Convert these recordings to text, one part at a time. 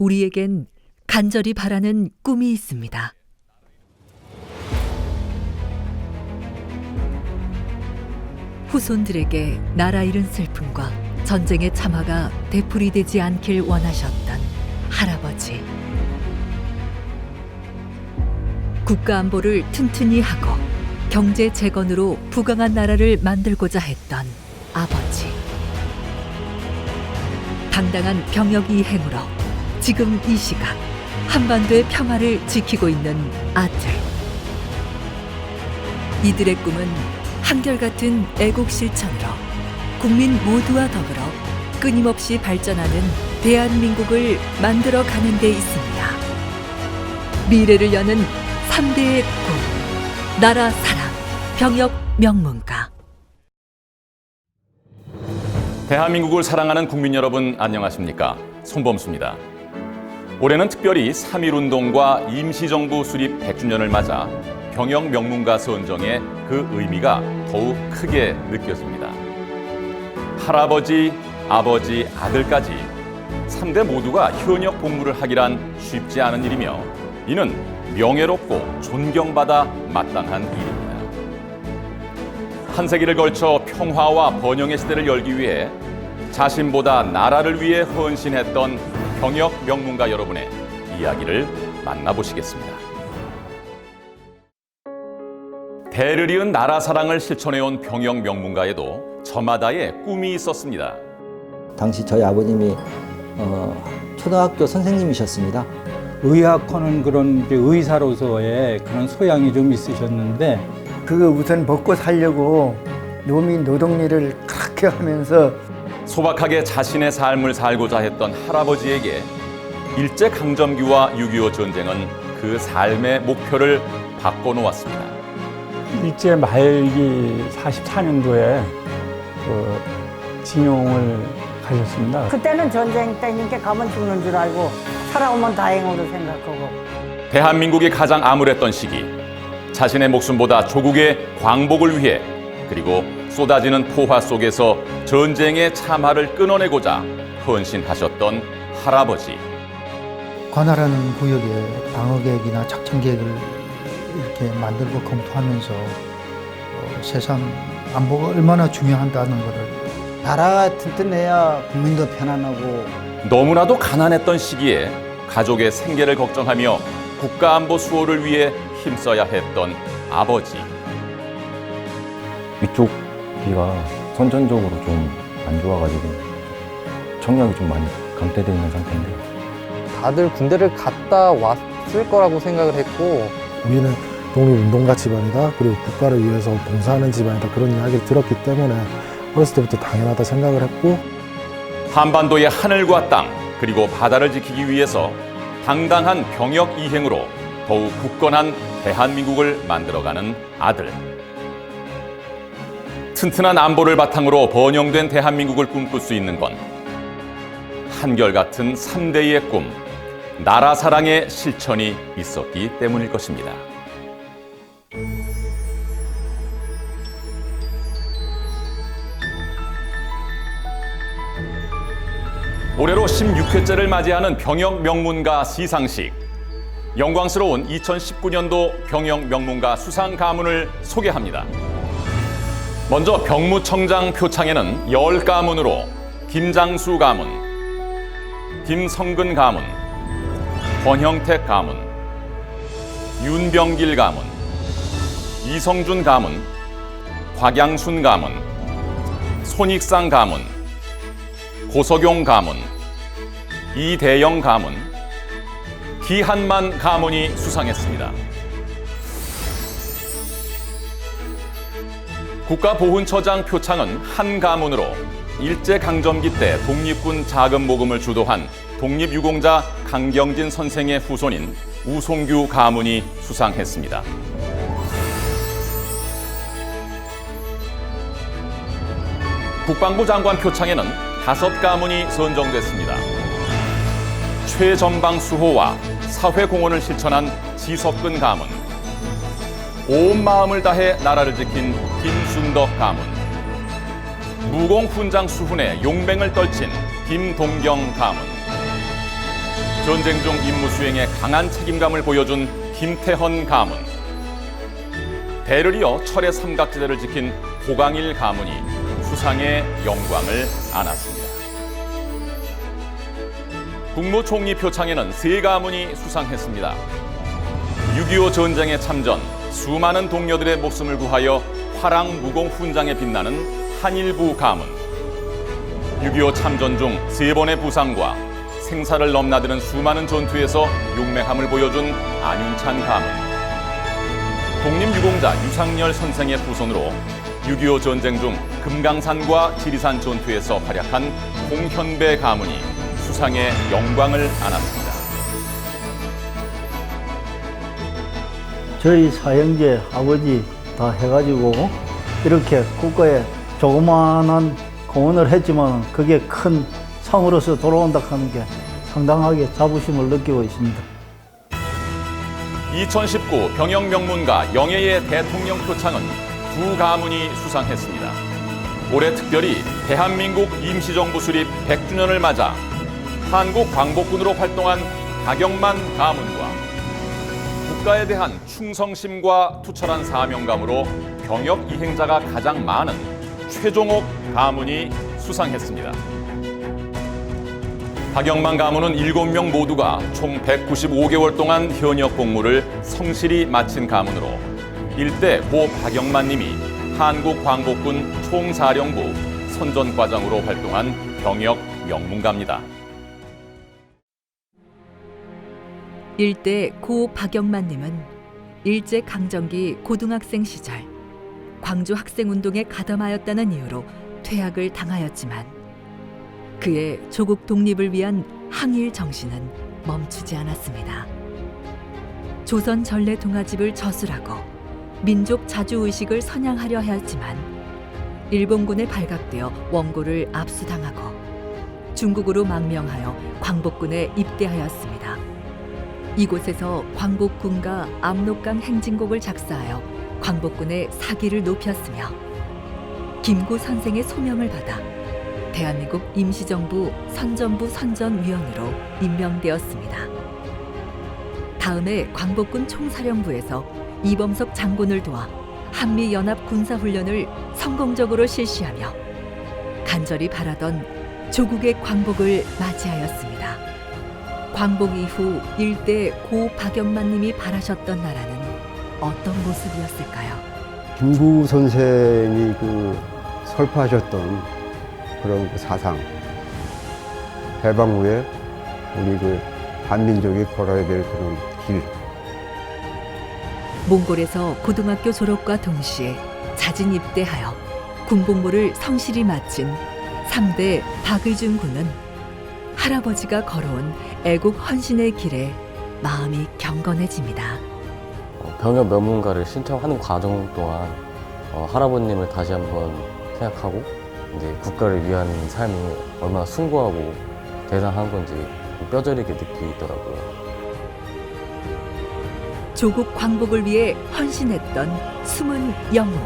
우리에겐 간절히 바라는 꿈이 있습니다. 후손들에게 나라 잃은 슬픔과 전쟁의 참화가 되풀이되지 않길 원하셨던 할아버지. 국가 안보를 튼튼히 하고 경제 재건으로 부강한 나라를 만들고자 했던 아버지. 당당한 병역 이행으로 지금 이 시각 한반도의 평화를 지키고 있는 아들. 이들의 꿈은 한결같은 애국 실천으로 국민 모두와 더불어 끊임없이 발전하는 대한민국을 만들어 가는 데 있습니다. 미래를 여는 3대의 꿈, 나라 사랑, 병역 명문가. 대한민국을 사랑하는 국민 여러분 안녕하십니까? 손범수입니다. 올해는 특별히 3.1운동과 임시정부 수립 100주년을 맞아 병역 명문가 선정의 그 의미가 더욱 크게 느껴집니다. 할아버지, 아버지, 아들까지 3대 모두가 현역 복무를 하기란 쉽지 않은 일이며 이는 명예롭고 존경받아 마땅한 일입니다. 한 세기를 걸쳐 평화와 번영의 시대를 열기 위해 자신보다 나라를 위해 헌신했던 병역 명문가 여러분의 이야기를 만나보시겠습니다. 대를 이은 나라 사랑을 실천해온 병역 명문가에도 저마다의 꿈이 있었습니다. 당시 저희 아버님이 어, 초등학교 선생님이셨습니다. 의학하는 그런 의사로서의 그런 소양이 좀 있으셨는데 그 우선 먹고 살려고 노민 노동일을 그렇게 하면서 소박하게 자신의 삶을 살고자 했던 할아버지에게 일제 강점기와 6.25 전쟁은 그 삶의 목표를 바꿔놓았습니다. 일제 말기 44년도에 그 징용을 가셨습니다. 그때는 전쟁 때니까 가면 죽는 줄 알고 살아오면 다행으로 생각하고 대한민국이 가장 암울했던 시기 자신의 목숨보다 조국의 광복을 위해 그리고 쏟아지는 포화 속에서 전쟁의 참화를 끊어내고자 헌신하셨던 할아버지. 관할하는 구역에 방어 계획이나 작전 계획을 이렇게 만들고 검토하면서 어, 세상 안보가 얼마나 중요하다는 것을 나라가 튼튼해야 국민도 편안하고 너무나도 가난했던 시기에 가족의 생계를 걱정하며 국가 안보 수호를 위해 힘써야 했던 아버지 위쪽 귀가 선천적으로 좀 안 좋아가지고 청력이 좀 많이 감퇴되어 있는 상태인데 다들 군대를 갔다 왔을 거라고 생각을 했고 우리는 독립운동가 집안이다 그리고 국가를 위해서 봉사하는 집안이다 그런 이야기를 들었기 때문에 어렸을 때부터 당연하다 생각을 했고 한반도의 하늘과 땅 그리고 바다를 지키기 위해서 당당한 병역 이행으로 더욱 굳건한 대한민국을 만들어가는 아들. 튼튼한 안보를 바탕으로 번영된 대한민국을 꿈꿀 수 있는 건 한결같은 3대의 꿈, 나라 사랑의 실천이 있었기 때문일 것입니다. 올해로 16회째를 맞이하는 병역 명문가 시상식. 영광스러운 2019년도 병역 명문가 수상 가문을 소개합니다. 먼저 병무청장 표창에는 10가문으로 김장수 가문, 김성근 가문, 권형택 가문, 윤병길 가문, 이성준 가문, 곽양순 가문, 손익상 가문, 고석용 가문, 이대영 가문, 기한만 가문이 수상했습니다. 국가보훈처장 표창은 한 가문으로 일제강점기 때 독립군 자금 모금을 주도한 독립유공자 강경진 선생의 후손인 우송규 가문이 수상했습니다. 국방부 장관 표창에는 다섯 가문이 선정됐습니다. 최전방 수호와 사회 공헌을 실천한 지석근 가문, 온 마음을 다해 나라를 지킨 김순덕 가문, 무공 훈장 수훈에 용맹을 떨친 김동경 가문, 전쟁 중 임무 수행에 강한 책임감을 보여준 김태헌 가문. 대를 이어 철의 삼각지대를 지킨 호강일 가문이 수상의 영광을 안았습니다. 국무총리 표창에는 세 가문이 수상했습니다. 6.25 전쟁에 참전, 수많은 동료들의 목숨을 구하여 화랑 무공 훈장에 빛나는 한일부 가문. 6.25 참전 중 세 번의 부상과 생사를 넘나드는 수많은 전투에서 용맹함을 보여준 안윤찬 가문. 독립유공자 유상열 선생의 후손으로 6.25 전쟁 중 금강산과 지리산 전투에서 활약한 홍현배 가문이 수상의 영광을 안았습니다. 저희 사형제 아버지 다 해가지고 이렇게 국가에 조그마한 공헌을 했지만 그게 큰 상으로서 돌아온다 하는 게 상당하게 자부심을 느끼고 있습니다. 2019 병영 명문가 영예의 대통령 표창은 두 가문이 수상했습니다. 올해 특별히 대한민국 임시정부 수립 100주년을 맞아 한국 광복군으로 활동한 박영만 가문과 국가에 대한 충성심과 투철한 사명감으로 병역 이행자가 가장 많은 최종옥 가문이 수상했습니다. 박영만 가문은 7명 모두가 총 195개월 동안 현역 복무를 성실히 마친 가문으로 일대 고 박영만 님이 한국 광복군 총사령부 선전과장으로 활동한 병역 명문가입니다. 일대 고 박영만님은 일제 강점기 고등학생 시절 광주 학생운동에 가담하였다는 이유로 퇴학을 당하였지만 그의 조국 독립을 위한 항일 정신은 멈추지 않았습니다. 조선 전래 동아집을 저술하고 민족 자주 의식을 선양하려 하였지만 일본군에 발각되어 원고를 압수당하고 중국으로 망명하여 광복군에 입대하였습니다. 이곳에서 광복군과 압록강 행진곡을 작사하여 광복군의 사기를 높였으며 김구 선생의 소명을 받아 대한민국 임시정부 선전부 선전위원으로 임명되었습니다. 다음에 광복군 총사령부에서 이범석 장군을 도와 한미연합 군사훈련을 성공적으로 실시하며 간절히 바라던 조국의 광복을 맞이하였습니다. 광복 이후 일대 고 박영만님이 바라셨던 나라는 어떤 모습이었을까요? 김구 선생이 그 설파하셨던 그런 그 사상 해방 후에 우리 그 반민족이 걸어야 될 그런 길 몽골에서 고등학교 졸업과 동시에 자진 입대하여 군복무를 성실히 마친 3대 박의준 군은 할아버지가 걸어온 애국 헌신의 길에 마음이 경건해집니다. 어, 병역 명문가를 신청하는 과정 동안 어, 할아버님을 다시 한번 생각하고 이제 국가를 위한 삶이 얼마나 숭고하고 대단한 건지 뼈저리게 느끼더라고요. 조국 광복을 위해 헌신했던 숨은 영웅.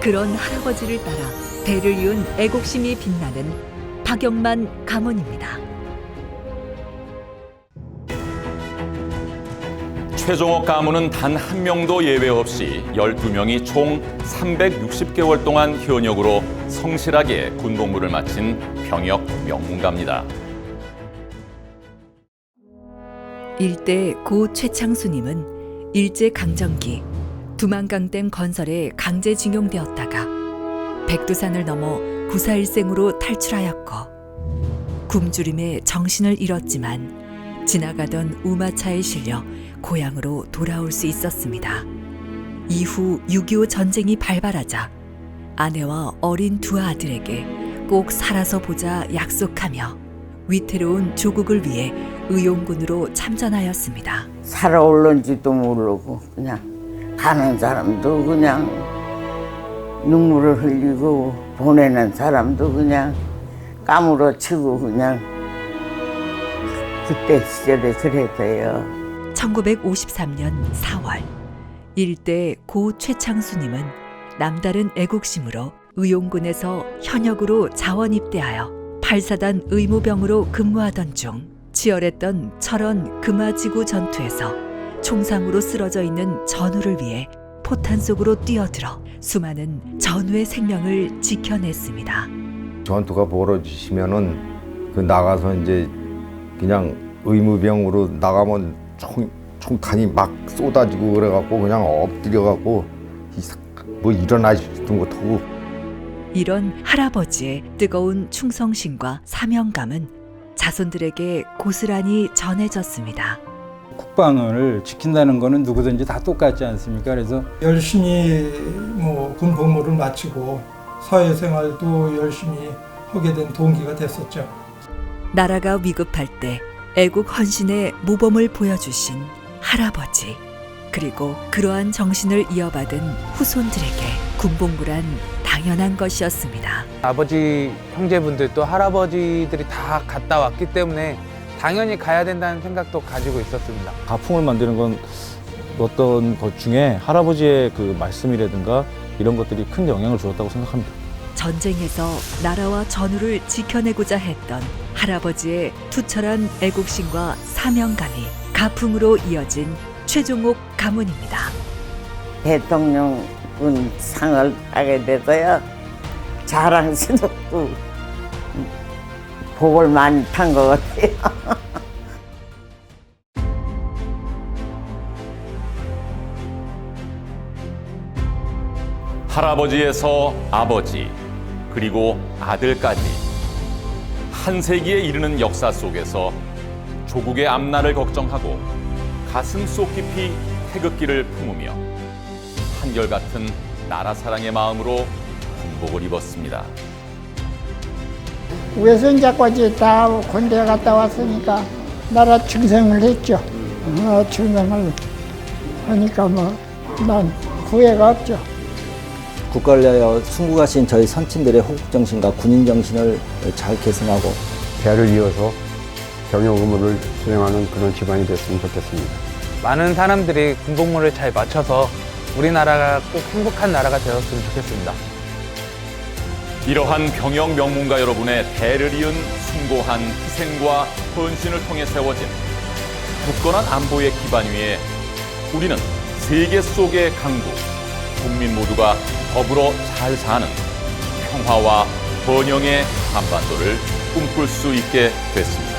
그런 할아버지를 따라 대를 이은 애국심이 빛나는 박영만 가문입니다. 최종옥 가문은 단 한 명도 예외 없이 12명이 총 360개월 동안 현역으로 성실하게 군복무를 마친 병역 명문가입니다. 일대 고 최창수님은 일제 강점기 두만강댐 건설에 강제징용되었다가 백두산을 넘어 구사일생으로 탈출하였고 굶주림에 정신을 잃었지만 지나가던 우마차에 실려 고향으로 돌아올 수 있었습니다. 이후 6.25 전쟁이 발발하자 아내와 어린 두 아들에게 꼭 살아서 보자 약속하며 위태로운 조국을 위해 의용군으로 참전하였습니다. 살아올는지도 모르고 그냥 가는 사람도 그냥 눈물을 흘리고 보내는 사람도 그냥 까무러치고 그냥 그때 시절에 그랬어요. 1953년 4월 일대 고 최창수님은 남다른 애국심으로 의용군에서 현역으로 자원 입대하여 8사단 의무병으로 근무하던 중 치열했던 철원 금화지구 전투에서 총상으로 쓰러져 있는 전우를 위해 포탄 속으로 뛰어들어 수많은 전우의 생명을 지켜냈습니다. 전투가 벌어지시면은 그 나가서 이제 그냥 의무병으로 나가면 총, 총탄이 막 쏟아지고 그래갖고 그냥 엎드려갖고 이- 뭐 일어나시던 것하고 이런 할아버지의 뜨거운 충성심과 사명감은 자손들에게 고스란히 전해졌습니다. 국방을 지킨다는 거는 누구든지 다 똑같지 않습니까? 그래서 열심히 뭐 군 복무를 마치고 사회생활도 열심히 하게 된 동기가 됐었죠. 나라가 위급할 때 애국 헌신의 모범을 보여주신 할아버지 그리고 그러한 정신을 이어받은 후손들에게 군복무란 당연한 것이었습니다. 아버지 형제분들도 할아버지들이 다 갔다 왔기 때문에 당연히 가야 된다는 생각도 가지고 있었습니다. 가풍을 만드는 건 어떤 것 중에 할아버지의 그 말씀이라든가 이런 것들이 큰 영향을 주었다고 생각합니다. 전쟁에서 나라와 전우를 지켜내고자 했던 할아버지의 투철한 애국심과 사명감이 가풍으로 이어진 최종옥 가문입니다. 대통령군 상을 하게 돼서요. 자랑스럽고 복을 많이 탄 것 같아요. 할아버지에서 아버지, 그리고 아들까지 한 세기에 이르는 역사 속에서 조국의 앞날을 걱정하고 가슴 속 깊이 태극기를 품으며 한결같은 나라 사랑의 마음으로 군복을 입었습니다. 외손자까지 다 군대 갔다 왔으니까 나라 충성을 했죠. 어, 충성을 하니까 뭐 난 후회가 없죠. 국가를 위하여 순국하신 저희 선친들의 호국정신과 군인정신을 잘 계승하고 대를 이어서 경영 의무를 수행하는 그런 집안이 됐으면 좋겠습니다. 많은 사람들이 군복무를 잘 마쳐서 우리나라가 꼭 행복한 나라가 되었으면 좋겠습니다. 이러한 병영 명문가 여러분의 대를 이은 숭고한 희생과 헌신을 통해 세워진 굳건한 안보의 기반 위에 우리는 세계 속의 강국, 국민 모두가 더불어 잘 사는 평화와 번영의 한반도를 꿈꿀 수 있게 됐습니다.